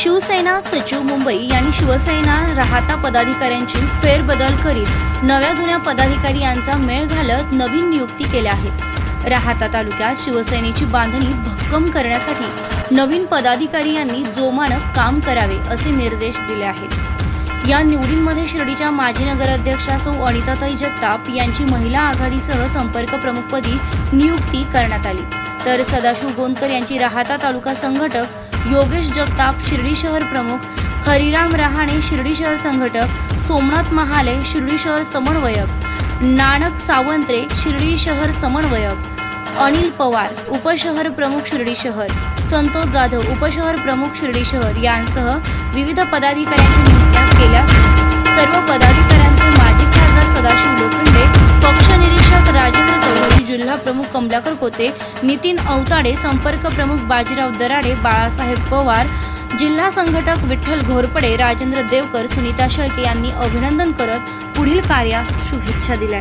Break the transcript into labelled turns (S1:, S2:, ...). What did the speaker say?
S1: शिवसेना सचिव मुंबई यांनी शिवसेना राहता पदाधिकाऱ्यांची फेरबदल करीत नव्या जुन्या पदाधिकारी यांचा मेळ घालत नवीन नियुक्ती केल्या आहेत. राहता तालुक्यात शिवसेनेची बांधणी भक्कम करण्यासाठी नवीन पदाधिकारी यांनी जोमानं काम करावे असे निर्देश दिले आहेत. या निवडींमध्ये शिर्डीच्या माजी नगराध्यक्षा सौ अनिताताई जगताप यांची महिला आघाडीसह संपर्क प्रमुखपदी नियुक्ती करण्यात आली. तर सदाशिव गोंदकर यांची राहता तालुका संघटक योगेश जगताप शिर्डी शहर प्रमुख हरिराम रहाणे शिर्डी शहर संघटक सोमनाथ महाले शिर्डी शहर समन्वयक नानक सावंत्रे शिर्डी शहर समन्वयक अनिल पवार उपशहर प्रमुख शिर्डी शहर संतोष जाधव उपशहर प्रमुख शिर्डी शहर यांसह विविध पदाधिकाऱ्यांच्या नियुक्त्या केल्या. प्रमुख कमलाकर कोते नितीन अवताडे संपर्क प्रमुख बाजीराव दराडे बाळासाहेब पवार जिल्हा संघटक विठ्ठल घोरपडे राजेंद्र देवकर सुनीता शेळके यांनी अभिनंदन करत पुढील कार्यास शुभेच्छा दिल्या